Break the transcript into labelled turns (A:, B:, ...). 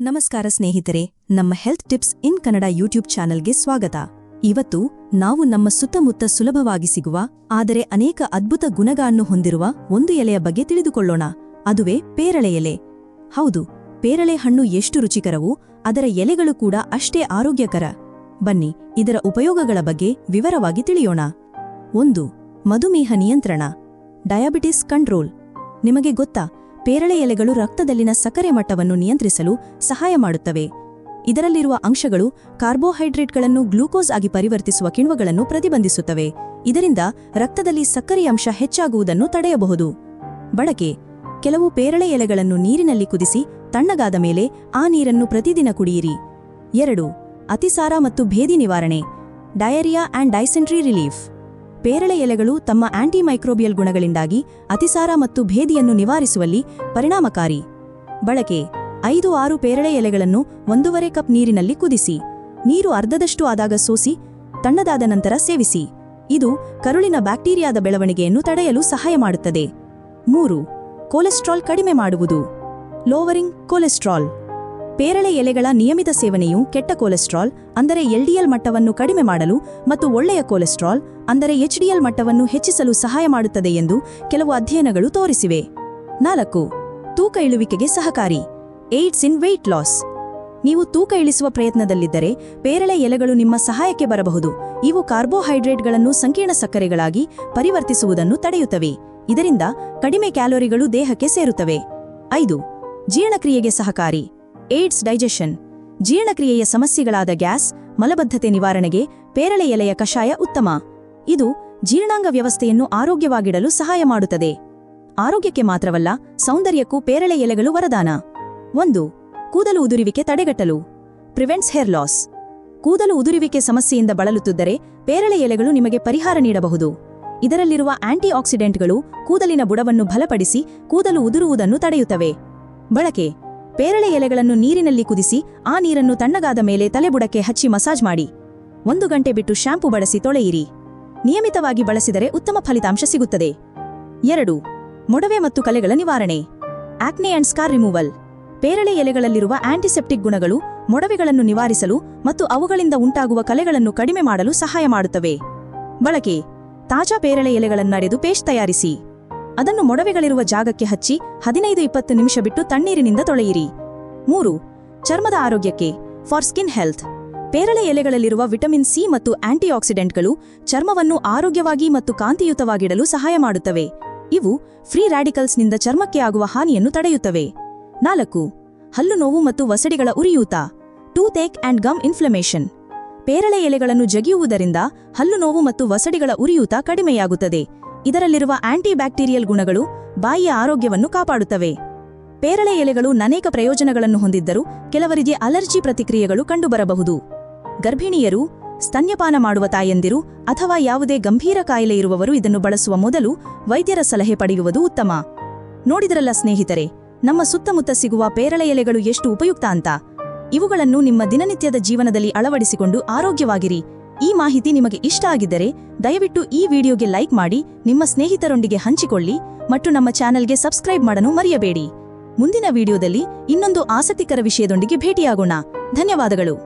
A: ನಮಸ್ಕಾರ ಸ್ನೇಹಿತರೆ, ನಮ್ಮ health tips in Kannada YouTube ಚಾನೆಲ್ಗೆ ಸ್ವಾಗತ. ಇವತ್ತು ನಾವು ನಮ್ಮ ಸುತ್ತಮುತ್ತ ಸುಲಭವಾಗಿ ಸಿಗುವ, ಆದರೆ ಅನೇಕ ಅದ್ಭುತ ಗುಣಗಳನ್ನು ಹೊಂದಿರುವ ಒಂದು ಎಲೆಯ ಬಗ್ಗೆ ತಿಳಿದುಕೊಳ್ಳೋಣ. ಅದುವೇ ಪೇರಳೆ ಎಲೆ. ಹೌದು, ಪೇರಳೆ ಹಣ್ಣು ಎಷ್ಟು ರುಚಿಕರವೋ, ಅದರ ಎಲೆಗಳು ಕೂಡ ಅಷ್ಟೇ ಆರೋಗ್ಯಕರ. ಬನ್ನಿ, ಇದರ ಉಪಯೋಗಗಳ ಬಗ್ಗೆ ವಿವರವಾಗಿ ತಿಳಿಯೋಣ. ಒಂದು, ಮಧುಮೇಹ ನಿಯಂತ್ರಣ. Diabetes control. ನಿಮಗೆ ಗೊತ್ತಾ ಪೇರಳೆ ಎಲೆಗಳು ರಕ್ತದಲ್ಲಿನ ಸಕ್ಕರೆ ಮಟ್ಟವನ್ನು ನಿಯಂತ್ರಿಸಲು ಸಹಾಯ ಮಾಡುತ್ತವೆ. ಇದರಲ್ಲಿರುವ ಅಂಶಗಳು ಕಾರ್ಬೋಹೈಡ್ರೇಟ್ಗಳನ್ನು ಗ್ಲೂಕೋಸ್ ಆಗಿ ಪರಿವರ್ತಿಸುವ ಕಿಣ್ವಗಳನ್ನು ಪ್ರತಿಬಂಧಿಸುತ್ತವೆ. ಇದರಿಂದ ರಕ್ತದಲ್ಲಿ ಸಕ್ಕರೆ ಅಂಶ ಹೆಚ್ಚಾಗುವುದನ್ನು ತಡೆಯಬಹುದು. ಬಳಕೆ. ಕೆಲವು ಪೇರಳೆ ಎಲೆಗಳನ್ನು ನೀರಿನಲ್ಲಿ ಕುದಿಸಿ ತಣ್ಣಗಾದ ಮೇಲೆ ಆ ನೀರನ್ನು ಪ್ರತಿದಿನ ಕುಡಿಯಿರಿ. ಎರಡು. ಅತಿಸಾರ ಮತ್ತು ಭೇದಿ ನಿವಾರಣೆ. Diarrhoea and dysentery relief. ಪೇರಳೆ ಎಲೆಗಳು ತಮ್ಮ ಆಂಟಿಮೈಕ್ರೋಬಿಯಲ್ ಗುಣಗಳಿಂದಾಗಿ ಅತಿಸಾರ ಮತ್ತು ಭೇದಿಯನ್ನು ನಿವಾರಿಸುವಲ್ಲಿ ಪರಿಣಾಮಕಾರಿ. ಬಳಕೆ, ಐದು ಆರು ಪೇರಳೆ ಎಲೆಗಳನ್ನು ಒಂದೂವರೆ ಕಪ್ ನೀರಿನಲ್ಲಿ ಕುದಿಸಿ, ನೀರು ಅರ್ಧದಷ್ಟು ಆದಾಗ ಸೋಸಿ, ತಣ್ಣದಾದ ನಂತರ ಸೇವಿಸಿ. ಇದು ಕರುಳಿನ ಬ್ಯಾಕ್ಟೀರಿಯಾದ ಬೆಳವಣಿಗೆಯನ್ನು ತಡೆಯಲು ಸಹಾಯ ಮಾಡುತ್ತದೆ. ಮೂರು, ಕೊಲೆಸ್ಟ್ರಾಲ್ ಕಡಿಮೆ ಮಾಡುವುದು. Lowering cholesterol. ಪೇರಳೆ ಎಲೆಗಳ ನಿಯಮಿತ ಸೇವನೆಯು ಕೆಟ್ಟ ಕೊಲೆಸ್ಟ್ರಾಲ್, ಅಂದರೆ ಎಲ್ಡಿಎಲ್ ಮಟ್ಟವನ್ನು ಕಡಿಮೆ ಮಾಡಲು ಮತ್ತು ಒಳ್ಳೆಯ ಕೊಲೆಸ್ಟ್ರಾಲ್, ಅಂದರೆ ಎಚ್ಡಿಎಲ್ ಮಟ್ಟವನ್ನು ಹೆಚ್ಚಿಸಲು ಸಹಾಯ ಮಾಡುತ್ತದೆ ಎಂದು ಕೆಲವು ಅಧ್ಯಯನಗಳು ತೋರಿಸಿವೆ. ನಾಲ್ಕು, ತೂಕ ಇಳುವಿಕೆಗೆ ಸಹಕಾರಿ, ಏಡ್ಸ್ ಇನ್ ವೆಯ್ಟ್ ಲಾಸ್. ನೀವು ತೂಕ ಇಳಿಸುವ ಪ್ರಯತ್ನದಲ್ಲಿದ್ದರೆ ಪೇರಳೆ ಎಲೆಗಳು ನಿಮ್ಮ ಸಹಾಯಕ್ಕೆ ಬರಬಹುದು. ಇವು ಕಾರ್ಬೋಹೈಡ್ರೇಟ್ಗಳನ್ನು ಸಂಕೀರ್ಣ ಸಕ್ಕರೆಗಳಾಗಿ ಪರಿವರ್ತಿಸುವುದನ್ನು ತಡೆಯುತ್ತವೆ. ಇದರಿಂದ ಕಡಿಮೆ ಕ್ಯಾಲೋರಿಗಳು ದೇಹಕ್ಕೆ ಸೇರುತ್ತವೆ. ಐದು, ಜೀರ್ಣಕ್ರಿಯೆಗೆ ಸಹಕಾರಿ. Aids digestion. ಜೀರ್ಣಕ್ರಿಯೆಯ ಸಮಸ್ಯೆಗಳಾದ ಗ್ಯಾಸ್, ಮಲಬದ್ಧತೆ ನಿವಾರಣೆಗೆ ಪೇರಳೆ ಎಲೆಯ ಕಷಾಯ ಉತ್ತಮ. ಇದು ಜೀರ್ಣಾಂಗ ವ್ಯವಸ್ಥೆಯನ್ನು ಆರೋಗ್ಯವಾಗಿಡಲು ಸಹಾಯ ಮಾಡುತ್ತದೆ. ಆರೋಗ್ಯಕ್ಕೆ ಮಾತ್ರವಲ್ಲ, ಸೌಂದರ್ಯಕ್ಕೂ ಪೇರಳೆ ಎಲೆಗಳು ವರದಾನ. ಒಂದು, ಕೂದಲು ಉದುರುವಿಕೆ ತಡೆಗಟ್ಟಲು. Prevents hair loss. ಕೂದಲು ಉದುರುವಿಕೆ ಸಮಸ್ಯೆಯಿಂದ ಬಳಲುತ್ತಿದ್ದರೆ ಪೇರಳೆ ಎಲೆಗಳು ನಿಮಗೆ ಪರಿಹಾರ ನೀಡಬಹುದು. ಇದರಲ್ಲಿರುವ ಆಂಟಿ ಆಕ್ಸಿಡೆಂಟ್ಗಳು ಕೂದಲಿನ ಬುಡವನ್ನು ಬಲಪಡಿಸಿ ಕೂದಲು ಉದುರುವುದನ್ನು ತಡೆಯುತ್ತವೆ. ಬಳಕೆ ಪೇರಳೆ ಎಲೆಗಳನ್ನು ನೀರಿನಲ್ಲಿ ಕುದಿಸಿ, ಆ ನೀರನ್ನು ತಣ್ಣಗಾದ ಮೇಲೆ ತಲೆಬುಡಕ್ಕೆ ಹಚ್ಚಿ ಮಸಾಜ್ ಮಾಡಿ. ಒಂದು ಗಂಟೆ ಬಿಟ್ಟು ಶ್ಯಾಂಪು ಬಳಸಿ ತೊಳೆಯಿರಿ. ನಿಯಮಿತವಾಗಿ ಬಳಸಿದರೆ ಉತ್ತಮ ಫಲಿತಾಂಶ ಸಿಗುತ್ತದೆ. ಎರಡು. ಮೊಡವೆ ಮತ್ತು ಕಲೆಗಳ ನಿವಾರಣೆ. Acne and scar removal. ಪೇರಳೆ ಎಲೆಗಳಲ್ಲಿರುವ ಆಂಟಿಸೆಪ್ಟಿಕ್ ಗುಣಗಳು ಮೊಡವೆಗಳನ್ನು ನಿವಾರಿಸಲು ಮತ್ತು ಅವುಗಳಿಂದ ಉಂಟಾಗುವ ಕಲೆಗಳನ್ನು ಕಡಿಮೆ ಮಾಡಲು ಸಹಾಯ ಮಾಡುತ್ತವೆ. ಬಳಕೆ. ತಾಜಾ ಪೇರಳೆ ಎಲೆಗಳನ್ನಡೆದು ಪೇಸ್ಟ್ ತಯಾರಿಸಿ. ಅದನ್ನು ಮೊಡವೆಗಳಿರುವ ಜಾಗಕ್ಕೆ ಹಚ್ಚಿ ಹದಿನೈದು ಇಪ್ಪತ್ತು ನಿಮಿಷ ಬಿಟ್ಟು ತಣ್ಣೀರಿನಿಂದ ತೊಳೆಯಿರಿ. ಮೂರು, ಚರ್ಮದ ಆರೋಗ್ಯಕ್ಕೆ ಫಾರ್ ಸ್ಕಿನ್ ಹೆಲ್ತ್ ಪೇರಳೆ ಎಲೆಗಳಲ್ಲಿರುವ ವಿಟಮಿನ್ ಸಿ ಮತ್ತು ಆಂಟಿಆಕ್ಸಿಡೆಂಟ್ಗಳು ಚರ್ಮವನ್ನು ಆರೋಗ್ಯವಾಗಿ ಮತ್ತು ಕಾಂತಿಯುತವಾಗಿಡಲು ಸಹಾಯ ಮಾಡುತ್ತವೆ. ಇವು ಫ್ರೀ ರ್ಯಾಡಿಕಲ್ಸ್ನಿಂದ ಚರ್ಮಕ್ಕೆ ಆಗುವ ಹಾನಿಯನ್ನು ತಡೆಯುತ್ತವೆ. ನಾಲ್ಕು, ಹಲ್ಲು ನೋವು ಮತ್ತು ವಸಡಿಗಳ ಉರಿಯೂತ ಟೂತೇಕ್ ಆಂಡ್ ಗಮ್ ಇನ್ಫ್ಲಮೇಷನ್ ಪೇರಳೆ ಎಲೆಗಳನ್ನು ಜಗಿಯುವುದರಿಂದ ಹಲ್ಲು ನೋವು ಮತ್ತು ವಸಡಿಗಳ ಉರಿಯೂತ ಕಡಿಮೆಯಾಗುತ್ತದೆ. ಇದರಲ್ಲಿರುವ ಆಂಟಿ ಬ್ಯಾಕ್ಟೀರಿಯಲ್ ಗುಣಗಳು ಬಾಯಿಯ ಆರೋಗ್ಯವನ್ನು ಕಾಪಾಡುತ್ತವೆ. ಪೇರಳೆ ಎಲೆಗಳು ಅನೇಕ ಪ್ರಯೋಜನಗಳನ್ನು ಹೊಂದಿದ್ದರೂ ಕೆಲವರಿಗೆ ಅಲರ್ಜಿ ಪ್ರತಿಕ್ರಿಯೆಗಳು ಕಂಡುಬರಬಹುದು. ಗರ್ಭಿಣಿಯರು ಸ್ತನ್ಯಪಾನ ಮಾಡುವ ತಾಯಂದಿರು ಅಥವಾ ಯಾವುದೇ ಗಂಭೀರ ಕಾಯಿಲೆ ಇರುವವರು ಇದನ್ನು ಬಳಸುವ ಮೊದಲು ವೈದ್ಯರ ಸಲಹೆ ಪಡೆಯುವುದು ಉತ್ತಮ. ನೋಡಿದರಲ್ಲ ಸ್ನೇಹಿತರೆ, ನಮ್ಮ ಸುತ್ತಮುತ್ತ ಸಿಗುವ ಪೇರಳೆ ಎಲೆಗಳು ಎಷ್ಟು ಉಪಯುಕ್ತ ಅಂತ? ಇವುಗಳನ್ನು ನಿಮ್ಮ ದಿನನಿತ್ಯದ ಜೀವನದಲ್ಲಿ ಅಳವಡಿಸಿಕೊಂಡು ಆರೋಗ್ಯವಾಗಿರಿ. ಈ ಮಾಹಿತಿ ನಿಮಗೆ ಇಷ್ಟ ಆಗಿದ್ದರೆ ದಯವಿಟ್ಟು ಈ ವಿಡಿಯೋಗೆ ಲೈಕ್ ಮಾಡಿ, ನಿಮ್ಮ ಸ್ನೇಹಿತರೊಂದಿಗೆ ಹಂಚಿಕೊಳ್ಳಿ ಮತ್ತು ನಮ್ಮ ಚಾನೆಲ್ಗೆ ಸಬ್ಸ್ಕ್ರೈಬ್ ಮಾಡಲು ಮರೆಯಬೇಡಿ. ಮುಂದಿನ ವಿಡಿಯೋದಲ್ಲಿ ಇನ್ನೊಂದು ಆಸಕ್ತಿಕರ ವಿಷಯದೊಂದಿಗೆ ಭೇಟಿಯಾಗೋಣ. ಧನ್ಯವಾದಗಳು.